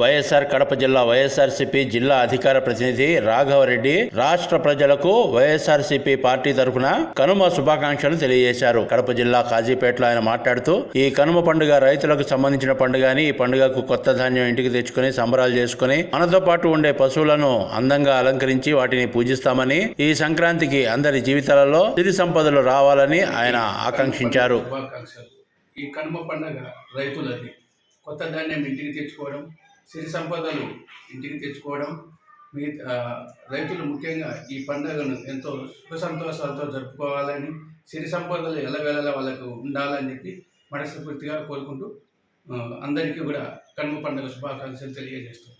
వైఎస్ఆర్ కడప జిల్లా వైఎస్ఆర్సీపీ జిల్లా అధికార ప్రతినిధి రాఘవరెడ్డి రాష్ట్ర ప్రజలకు వైఎస్ఆర్సీపీ పార్టీ తరఫున కనుమ శుభాకాంక్షలు తెలియజేశారు. కడప జిల్లా కాజీపేటలో ఆయన మాట్లాడుతూ ఈ కనుమ పండుగ రైతులకు సంబంధించిన పండుగ అని ఈ పండుగకు కొత్త ధాన్యం ఇంటికి తెచ్చుకుని సంబరాలు చేసుకుని మనతో పాటు ఉండే పశువులను అందంగా అలంకరించి వాటిని పూజిస్తామని ఈ సంక్రాంతికి అందరి జీవితాలలో సిరి సంపదలు రావాలని ఆయన ఆకాంక్షించారు. ఈ కనుమ పండుగ రైతులది కొత్త ధాన్యం ఇంటికి తెచ్చుకోవడం సిరి సంపదలు ఇంటికి తెచ్చుకోవడం మిగతా రైతులు ముఖ్యంగా ఈ పండుగను ఎంతో సుఖ సంతోషాలతో జరుపుకోవాలని సిరి సంపదలు ఎల్లవేళలా వాళ్ళకు ఉండాలని చెప్పి మనస్ఫూర్తిగా కోరుకుంటూ అందరికీ కూడా కనుమ పండుగ శుభాకాంక్షలు తెలియజేస్తున్నాను